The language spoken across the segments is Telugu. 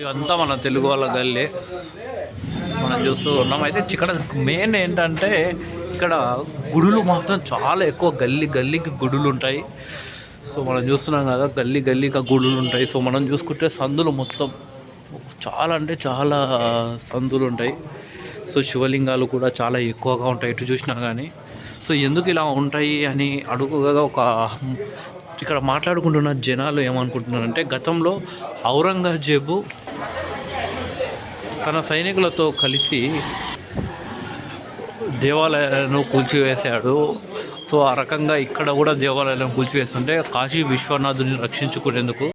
ఇదంతా మన తెలుగు వాళ్ళ గల్లే. మనం చూస్తూ ఉన్నాం. అయితే ఇక్కడ మెయిన్ ఏంటంటే ఇక్కడ గుడులు మాత్రం చాలా ఎక్కువ. గల్లీ గల్లీకి గుడులు ఉంటాయి. సో మనం చూస్తున్నాం కదా గల్లీ గల్లీకి గుడులు ఉంటాయి. సో మనం చూసుకుంటే సందులు మొత్తం చాలా అంటే చాలా సందులు ఉంటాయి. సో శివలింగాలు కూడా చాలా ఎక్కువగా ఉంటాయి. ఎటు చూసినా కానీ సో ఎందుకు ఇలా ఉంటాయి అని అడుగుగా ఒక ఇక్కడ మాట్లాడుకుంటున్న జనాలు ఏమనుకుంటున్నారంటే గతంలో ఔరంగజేబు తన సైనికులతో కలిసి దేవాలయాలను కూల్చివేశాడు. సో ఆ రకంగా ఇక్కడ కూడా దేవాలయాలను కూల్చివేస్తుంటే కాశీ విశ్వనాథుని రక్షించుకునేందుకు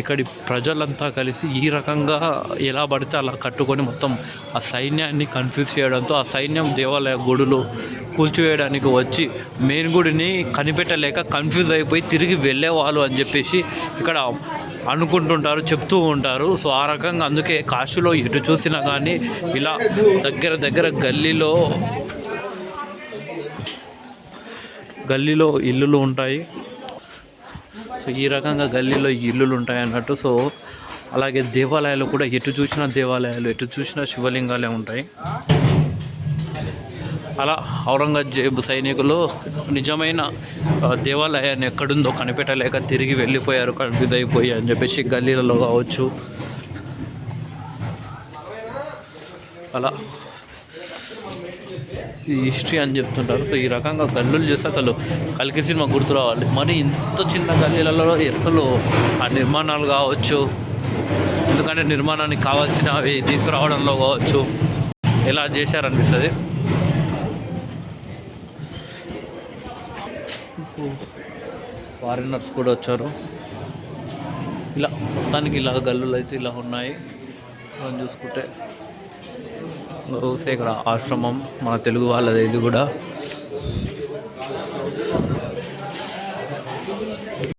ఇక్కడి ప్రజలంతా కలిసి ఈ రకంగా ఎలా పడితే అలా కట్టుకొని మొత్తం ఆ సైన్యాన్ని కన్ఫ్యూజ్ చేయడంతో ఆ సైన్యం దేవాలయ గుడులు కూల్చివేయడానికి వచ్చి మెయిన్ గుడిని కనిపెట్టలేక కన్ఫ్యూజ్ అయిపోయి తిరిగి వెళ్ళేవాళ్ళు అని చెప్పేసి ఇక్కడ అనుకుంటుంటారు చెప్తూ ఉంటారు. సో ఆ రకంగా అందుకే కాశీలో ఎటు చూసినా కానీ ఇలా దగ్గర దగ్గర గల్లీలో గల్లీలో ఇల్లులు ఉంటాయి. సో ఈ రకంగా గల్లీలో ఇల్లులు ఉంటాయి అన్నట్టు. సో అలాగే దేవాలయాలు కూడా ఎటు చూసినా దేవాలయాలు ఎటు చూసినా శివలింగాలే ఉంటాయి. అలా ఔరంగజేబు సైనికులు నిజమైన దేవాలయాన్ని ఎక్కడుందో కనిపెట్టలేక తిరిగి వెళ్ళిపోయారు కన్ఫ్యూజ్ అయిపోయి అని చెప్పేసి గల్లీలలో కావచ్చు. అలా ఈ హిస్టరీ అని చెప్తుంటారు. సో ఈ రకంగా గల్లులు చేస్తే అసలు కలికి సినిమా గుర్తు రావాలి. మరి ఇంత చిన్న గల్లీలలో ఎక్కలు ఆ నిర్మాణాలు కావచ్చు ఎందుకంటే నిర్మాణానికి కావాల్సినవి తీసుకురావడంలో కావచ్చు ఎలా చేశారనిపిస్తుంది? ఫారినర్స్ కూడా వచ్చారు. ఇలా మొత్తానికి ఇలా గల్లులు అయితే ఇలా ఉన్నాయి. మనం చూసుకుంటే చూస్తే ఇక్కడ ఆశ్రమం మన తెలుగు వాళ్ళది ఇది కూడా.